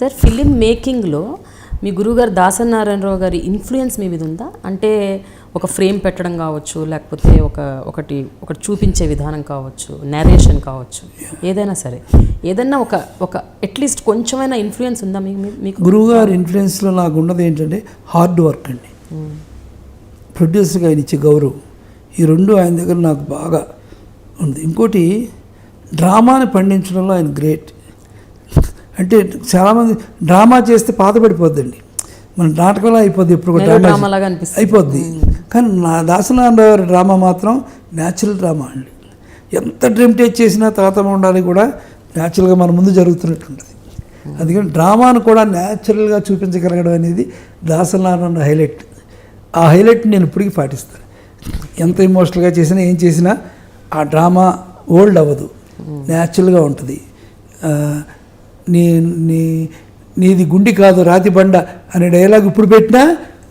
Sir film మేకింగ్లో మీ గురువుగారు దాసనారాయణరావు గారి influence మీ మీద ఉందా? అంటే ఒక ఫ్రేమ్ పెట్టడం కావచ్చు లేకపోతే ఒక ఒకటి ఒకటి చూపించే విధానం కావచ్చు నేరేషన్ కావచ్చు ఏదైనా సరే. ఏదైనా ఒక ఒక అట్లీస్ట్ కొంచెమైనా ఇన్ఫ్లుయెన్స్ ఉందా మీ మీకు? గురువుగారి ఇన్ఫ్లుయెన్స్లో నాకు ఉన్నది ఏంటంటే హార్డ్ వర్క్ అండి. ప్రొడ్యూసర్గా ఆయన ఇచ్చే గౌరవం. ఈ రెండు ఆయన దగ్గర నాకు బాగా ఉంది. ఇంకోటి డ్రామాని పండించడంలో ఆయన గ్రేట్ అంటే చాలామంది డ్రామా చేస్తే పాత పడిపోద్దండి మన నాటకంలో అయిపోద్ది ఇప్పుడు Melody డ్రామా. అయిపోద్ది. కానీ నా దాసనారాయణ గారి డ్రామా మాత్రం న్యాచురల్ డ్రామా అండి. ఎంత డ్రీమ్టేజ్ చేసినా తాత ఉండాలి కూడా న్యాచురల్గా మన ముందు జరుగుతున్నట్టు ఉంటుంది అందుకని డ్రామాను కూడా న్యాచురల్గా చూపించగలగడం అనేది దాసనారాయణ హైలైట్. ఆ హైలైట్ నేను ఇప్పటికీ పాటిస్తాను. ఎంత ఎమోషనల్గా చేసినా ఏం చేసినా ఆ డ్రామా ఓల్డ్ అవ్వదు. న్యాచురల్గా ఉంటుంది. నేను నీ నీ నీది గుండి కాదు రాతి బండ అనే డైలాగ్ ఇప్పుడు పెట్టినా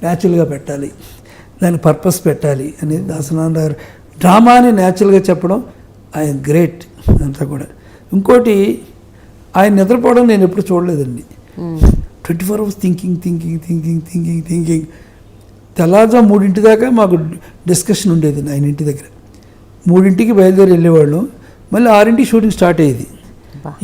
న్యాచురల్గా పెట్టాలి. దాని పర్పస్ పెట్టాలి అనేది దాసనారాయణ గారు డ్రామాని న్యాచురల్గా చెప్పడం ఆయన గ్రేట్ అంతా కూడా. ఇంకోటి ఆయన నిద్రపోవడం నేను ఎప్పుడు చూడలేదండి. Twenty four hours thinking thinking thinking thinking thinking తెల్లారుజా మూడింటి దాకా మాకు డిస్కషన్ ఉండేది ఆయన ఇంటి దగ్గర. మూడింటికి బయలుదేరి వెళ్ళేవాళ్ళం. మళ్ళీ ఆరింటికి షూటింగ్ స్టార్ట్ అయ్యేది.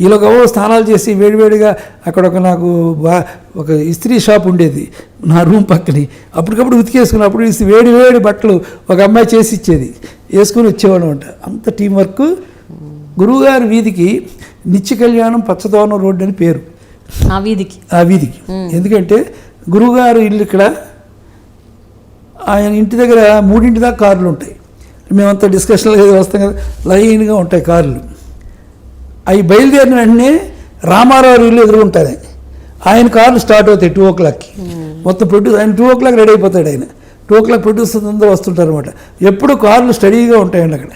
ఈలోగా స్నానాలు చేసి వేడివేడిగా అక్కడ ఒక నాకు బా ఒక ఇస్త్రీ షాప్ ఉండేది నా రూమ్ పక్కని. అప్పటికప్పుడు ఉతికేసుకుని అప్పుడు ఇస్త్రీ వేడి వేడి బట్టలు ఒక అమ్మాయి చేసి ఇచ్చేది. వేసుకుని వచ్చేవాళ్ళం అంట అంత టీం వర్క్. గురువుగారి వీధికి నిత్య కళ్యాణం పచ్చదోనం రోడ్డు అని పేరు. ఆ వీధికి. ఆ వీధికి. ఎందుకంటే గురువుగారు ఇల్లు ఇక్కడ ఆయన ఇంటి దగ్గర మూడింటి దాకా కార్లు ఉంటాయి. మేమంతా డిస్కషన్లో వస్తాం కదా లైన్గా ఉంటాయి కార్లు. అవి బయలుదేరిన వెంటనే రామారావు ఇల్లు ఎదురుకుంటుంది ఆయన. కార్లు స్టార్ట్ అవుతాయి టూ ఓ క్లాక్కి మొత్తం ప్రొడ్యూస్ ఆయన టూ ఓ క్లాక్ రెడీ అయిపోతాడు ఆయన. టూ ఓ క్లాక్ ప్రొడ్యూసర్స్ అందరూ వస్తుంటారు అనమాట ఎప్పుడు కార్లు స్టడీగా ఉంటాయండి అక్కడ.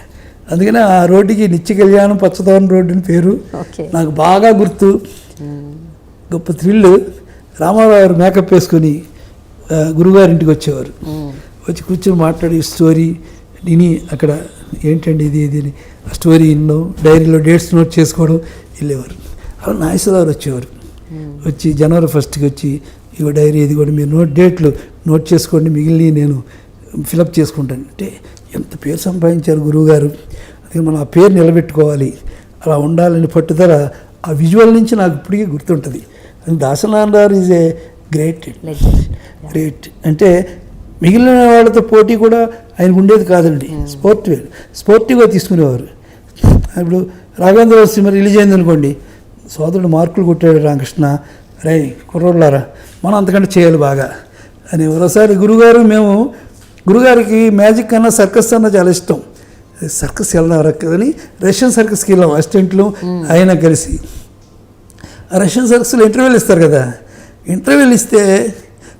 అందుకని ఆ రోడ్డుకి నిత్య కళ్యాణం పచ్చదోవన రోడ్డు అని పేరు. నాకు బాగా గుర్తు. గొప్ప థ్రిల్ రామారావు గారు మేకప్ వేసుకొని ఆ, గురుగారి ఇంటికి వచ్చేవారు వచ్చి కూర్చొని మాట్లాడి స్టోరీ విని అక్కడ ఏంటండి ఇది ఇది అని ఆ స్టోరీ ఇన్నో డైరీలో డేట్స్ నోట్ చేసుకోవడం వెళ్ళేవారు. అలా నాగేశ్వరరావు వచ్చేవారు. వచ్చి జనవరి ఫస్ట్కి వచ్చి ఇగో డైరీ ఇది కూడా మీరు నోట్ డేట్లు నోట్ చేసుకోండి మిగిలిన నేను ఫిలప్ చేసుకుంటాను. అంటే ఎంత పేరు సంపాదించారు గురువుగారు? అందుకని మనం ఆ పేరు నిలబెట్టుకోవాలి అలా ఉండాలని పట్టుదల ఆ విజువల్ నుంచి నాకు ఇప్పటికీ గుర్తుంటుంది. దాసనారాయణ గారు ఈజ్ ఏ గ్రేట్ గ్రేట్. అంటే మిగిలిన వాళ్ళతో పోటీ కూడా ఆయనకు ఉండేది కాదండి. స్పోర్ట్ స్పోర్టివ్గా తీసుకునేవారు. ఇప్పుడు రాఘవేంద్ర సినిమా రిలీజ్ అయింది అనుకోండి సోదరుడు మార్కులు కొట్టాడు రామకృష్ణ రే కుర్రోళ్ళారా మనం అంతకంటే చేయాలి బాగా అని ఒకసారి గురుగారు మేము గురుగారికి మ్యాజిక్ అన్న సర్కస్ అన్న చాలా ఇష్టం. సర్కస్ వెళ్దాం అని రష్యన్ సర్కస్కి వెళ్ళాం అసిస్టెంట్లు ఆయన కలిసి. ఆ రష్యన్ సర్కస్లో ఇంటర్వ్యూలు ఇస్తారు కదా. ఇంటర్వ్యూలు ఇస్తే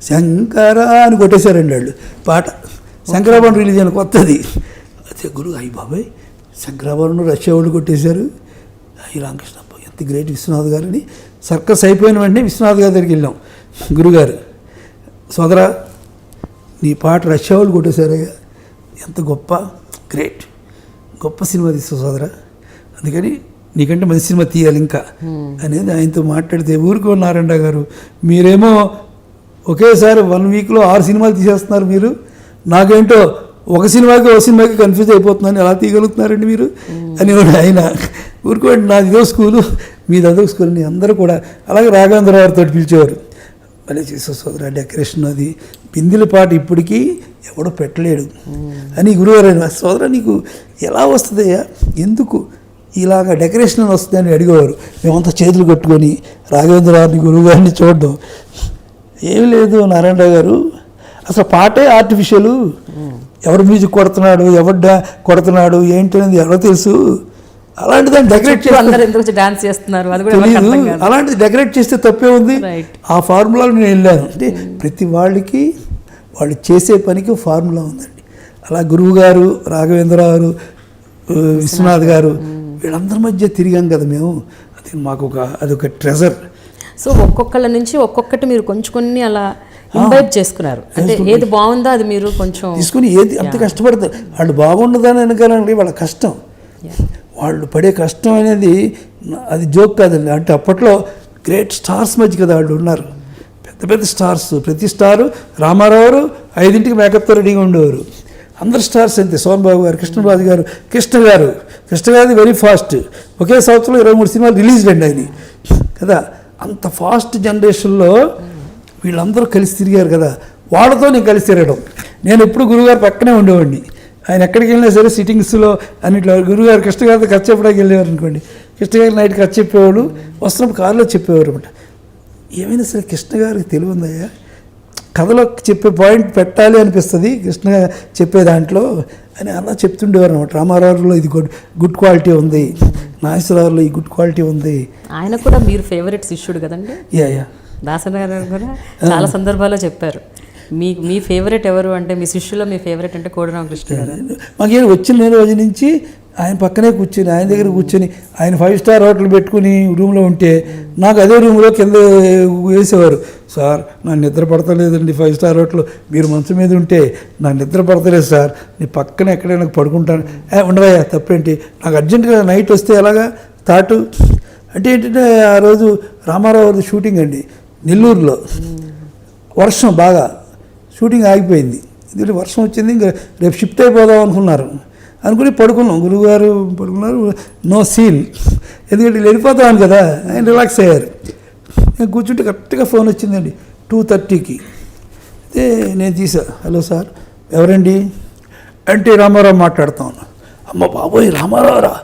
శంకర అని కొట్టేశారండి వాళ్ళు పాట శంకరాభరణం రిలీజ్ అయిన కొత్తది. అదే గురు అయ్యి బాబాయ్ శంకరాభరణం రష్యా వాళ్ళు కొట్టేశారు. అయ్యి రామకృష్ణ ఎంత గ్రేట్ విశ్వనాథ్ గారు అని. సర్కస్ అయిపోయిన వెంటనే విశ్వనాథ్ గారి దగ్గరికి వెళ్ళాం. గురుగారు సోదరా నీ పాట రష్యా వాళ్ళు కొట్టేశారయ్యా. ఎంత గొప్ప గ్రేట్ గొప్ప సినిమా తీస్తావు సోదరా. అందుకని నీకంటే మంచి సినిమా తీయాలి ఇంకా. అనేది ఆయనతో మాట్లాడితే ఊరుకో నారాయణ గారు. మీరేమో ఒకేసారి వన్ వీక్లో ఆరు సినిమాలు తీసేస్తున్నారు మీరు. నాకేంటో ఒక సినిమాకి ఒక సినిమాకి కన్ఫ్యూజ్ అయిపోతున్నాను. ఎలా తీయగలుగుతున్నారండి మీరు? అని ఆయన ఊరుకోండి నాది ఇదో స్కూలు మీది అదో స్కూల్ అని అందరూ కూడా. అలాగే రాఘవేంద్ర గారితో పిలిచేవారు. మళ్ళీ చేసే సోదర డెకరేషన్ అది. బిందెల పాట ఇప్పటికీ ఎవడో పెట్టలేడు. అని గురువారు అయిన సోదర నీకు ఎలా వస్తుందయ్యా? ఎందుకు ఇలాగ డెకరేషన్ అని వస్తుందని? అడిగేవారు. మేమంతా చేతులు కట్టుకొని రాఘవేంద్ర గారిని గురువు గారిని చూడడం. ఏమి లేదు నారాయణరావు గారు. అసలు పాటే ఆర్టిఫిషియల్. ఎవరు మ్యూజిక్ కొడుతున్నాడు ఎవరు డా కొడుతున్నాడు ఏంటి అనేది ఎవరో తెలుసు. అలాంటి దాన్ని డెకరేట్ ఎందుకు డాన్స్ చేస్తున్నారు? అలాంటిది డెకరేట్ చేస్తే తప్పే ఉంది. ఆ ఫార్ములాలో నేను వెళ్ళాను. అంటే ప్రతి వాళ్ళకి వాళ్ళు చేసే పనికి ఫార్ములా ఉందండి. అలా గురువు గారు రాఘవేంద్ర గారు విశ్వనాథ్ గారు వీళ్ళందరి మధ్య తిరిగాం కదా మేము. అది మాకు ఒక అదొక ట్రెజర్ సో ఒక్కొక్కళ్ళ నుంచి ఒక్కొక్కటి మీరు కొంచెం కొన్ని అలా ఇంబైబ్ చేసుకున్నారు. అంటే ఏది బాగుందో అది మీరు కొంచెం తీసుకుని ఏది అంత కష్టపడతారు. వాళ్ళు బాగుండదని వెనకాలండి వాళ్ళ కష్టం. వాళ్ళు పడే కష్టం అనేది అది జోక్ కాదండి. అంటే అప్పట్లో గ్రేట్ స్టార్స్ మధ్య కదా వాళ్ళు ఉన్నారు. పెద్ద పెద్ద స్టార్స్. ప్రతి స్టారు రామారావు ఐదింటికి మేకప్తో రెడీగా ఉండేవారు. అందరు స్టార్స్ అంతే. సోన్ బాబు గారు కృష్ణబాబు గారు కృష్ణ గారు. కృష్ణ గారిది వెరీ ఫాస్ట్ ఒకే సంవత్సరంలో ఇరవై మూడు సినిమాలు రిలీజ్ అండి ఆయన కదా? అంత ఫాస్ట్ జనరేషన్లో వీళ్ళందరూ కలిసి తిరిగారు కదా. వాళ్ళతో నేను కలిసి తిరగడం. నేను ఎప్పుడు గురుగారు పక్కనే ఉండేవాడిని. ఆయన ఎక్కడికి వెళ్ళినా సరే సిట్టింగ్స్లో అన్నిట్లో గురుగారు కృష్ణ గారితో ఖర్చు చెప్పడానికి వెళ్ళేవారు అనుకోండి. కృష్ణ గారు నైట్ ఖర్చు చెప్పేవాడు వస్తున్నప్పుడు కారులో చెప్పేవారు అనమాట. ఏమైనా సరే కృష్ణ గారికి తెలివి ఉందయ్యా? కథలో చెప్పే పాయింట్ పెట్టాలి అనిపిస్తుంది. కృష్ణ చెప్పే దాంట్లో అని అలా చెప్తుండేవారు అనమాట రామారావులో ఇది గుడ్ గుడ్ క్వాలిటీ ఉంది. నాగేశ్వరరావులో ఈ గుడ్ క్వాలిటీ ఉంది. ఆయన కూడా మీరు ఫేవరెట్ శిష్యుడు కదండి? యా యా దాసన్ గారు కూడా చాలా సందర్భాల్లో చెప్పారు. మీ మీ ఫేవరెట్ ఎవరు అంటే మీ శిష్యులో మీ ఫేవరెట్ అంటే కోడి రామకృష్ణ గారు. మాకేం వచ్చిన రోజు నుంచి ఆయన పక్కనే కూర్చొని ఆయన దగ్గర కూర్చొని ఆయన ఫైవ్ స్టార్ హోటల్ పెట్టుకుని రూమ్లో ఉంటే నాకు అదే రూమ్లో కింద వేసేవారు. సార్ నా నిద్ర పడతలేదండి ఫైవ్ స్టార్ హోటల్ మీరు మంచం మీద ఉంటే నా నిద్ర పడతలేదు సార్. నీ పక్కన ఎక్కడైనా పడుకుంటాను. ఏ ఉండవయ్యా తప్పేంటి? నాకు అర్జెంటుగా నైట్ వస్తే ఎలాగా? థాటు అంటే ఏంటంటే ఆ రోజు రామారావు షూటింగ్ అండి నెల్లూరులో. వర్షం బాగా షూటింగ్ ఆగిపోయింది. ఇది వర్షం వచ్చింది ఇంకా రేపు షిఫ్ట్ అయిపోదాం అనుకున్నారు. అనుకుని పడుకున్నాం. గురువుగారు పడుకున్నారు. నో సీల్. ఎందుకంటే వెళ్ళిపోతాను కదా ఆయన రిలాక్స్ అయ్యారు. నేను కూర్చుంటే కరెక్ట్గా ఫోన్ వచ్చిందండి. టూ థర్టీకి. అయితే నేను తీసా. Hello sir. ఎవరండి? అంటే రామారావు మాట్లాడుతాను అమ్మ బాబోయ్ రామారావురా.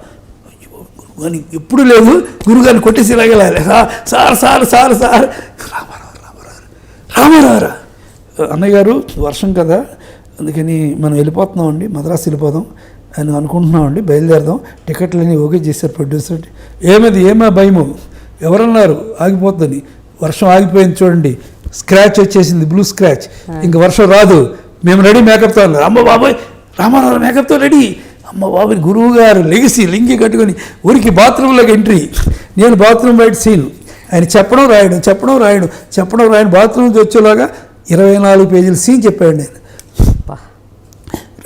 అయ్యో, ఎప్పుడు లేదు గురుగారిని కొట్టేసి ఇలాగెళ్ళాలి sir sir sir sir. Ramarao Ramarao రామారావురా. అన్నయ్య గారు వర్షం కదా. అందుకని మనం వెళ్ళిపోతున్నామండి. మద్రాసు వెళ్ళిపోదాం. అని అనుకుంటున్నామండి బయలుదేరదాం. టికెట్లన్నీ ఓకే చేశారు ప్రొడ్యూసర్ ఏమది ఏమా భయము? ఎవరన్నారు? ఆగిపోతుంది వర్షం ఆగిపోయింది చూడండి. స్క్రాచ్ వచ్చేసింది బ్లూ స్క్రాచ్ ఇంక వర్షం రాదు. మేము రెడీ మేకప్తో అన్నారు. అమ్మ బాబాయ్ రామారావు మేకప్తో రెడీ. అమ్మ బాబాయ్ గురువు గారు లెగిసి లింగి కట్టుకొని ఊరికి బాత్రూంలోకి ఎంట్రీ. నేను బాత్రూమ్ బయట సీన్. ఆయన చెప్పడం రాయడం చెప్పడం రాయడం చెప్పడం రాయడం. బాత్రూమ్ వచ్చేలాగా ఇరవై నాలుగు పేజీలు సీన్ చెప్పాడు నేను.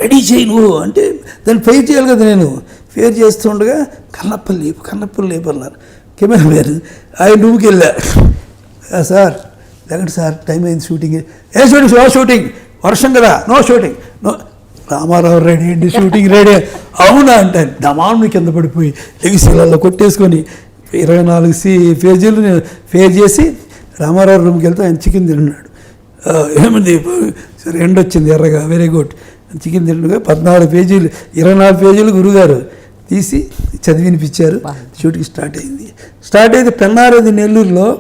రెడీ చేయి నువ్వు అంటే దాన్ని ఫెయిర్ చేయాలి కదా నేను. ఫెయిర్ చేస్తుండగా కన్నప్పలు లేపు కన్నప్పలు లేపు అన్నారు. కెమెరా మ్యాన్ ఆయన రూమ్కి వెళ్ళా. సార్ లేకండి సార్ టైం అయింది షూటింగ్. ఏ షూటింగ్ నో షూటింగ్. వర్షం కదా. No shooting. No. Ramarao ready అండి షూటింగ్ రెడీ. అవునా అంటే దమాను కింద పడిపోయి లెగిసిలలో కొట్టేసుకొని ఇరవై నాలుగు సి పేజీలు నేను ఫేర్ చేసి రామారావు రూమ్కి వెళ్తే ఆయన చికెన్ తిన్నాడు. ఏమంది సరే ఎండ వచ్చింది ఎర్రగా వెరీ గుడ్. చికెన్ తిండగా పద్నాలుగు పేజీలు ఇరవై నాలుగు పేజీలు గురుగారు తీసి చదివినిపించారు. షూటింగ్ స్టార్ట్ అయింది. స్టార్ట్ అయితే పెన్నారది నెల్లూరులో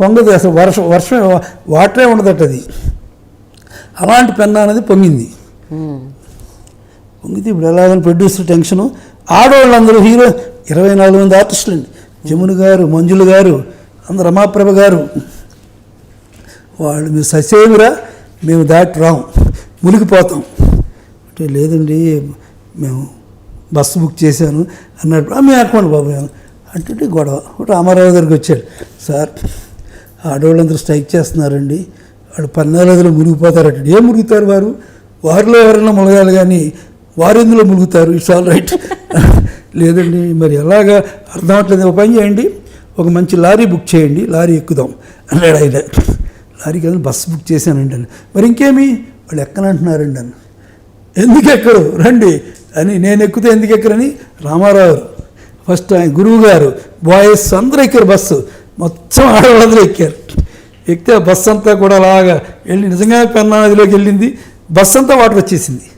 పొంగదు అసలు వర్షం వర్షం వాటరే ఉండదట అది. అలాంటి పెన్నా అనేది పొంగింది. పొంగితే ఇప్పుడు ఎలాగని ప్రొడ్యూసర్ టెన్షను. ఆడవాళ్ళందరూ హీరో ఇరవై నాలుగు మంది ఆర్టిస్టులు అండి. జమున గారు మంజులు గారు అందరు రమాప్రభ గారు. వాళ్ళు మీరు ససేమిరా మేము దాటి రాం మునిగిపోతాం. అంటే లేదండి మేము బస్సు బుక్ చేశాను అన్నట్టు మేము అనుకోండి బాబు మేము. అంటే గొడవ. రామారావు దగ్గరికి వచ్చాడు. సార్ ఆడవాళ్ళందరూ స్ట్రైక్ చేస్తున్నారండి. వాళ్ళు పన్నాలదిలో మునిగిపోతారట. ఏం మునుగుతారు వారు? వారిలో ఎవరైనా మునగాలి కానీ వారు ఎందులో మునుగుతారు? It's all right. లేదండి మరి ఎలాగా? అర్థం అవట్లేదు ఒక పని చేయండి. ఒక మంచి లారీ బుక్ చేయండి. లారీ ఎక్కుదాం. అన్నాడు ఆయన. లారీ కదా బస్సు బుక్ చేశానండి. అని మరి ఇంకేమి? వాళ్ళు ఎక్కనంటున్నారండి అన్న. ఎందుకు ఎక్కరు రండి అని నేను ఎక్కితే ఎందుకు ఎక్కరని రామారావు ఫస్ట్ ఆయన గురువు గారు బాయ్స్ అందరూ ఎక్కారు బస్సు. మొత్తం ఆడవాళ్ళందరూ ఎక్కారు. ఎక్కితే ఆ బస్సు అంతా కూడా అలాగా వెళ్ళి నిజంగా పెన్నా నదిలోకి వెళ్ళింది. బస్సు అంతా వాటర్ వచ్చేసింది.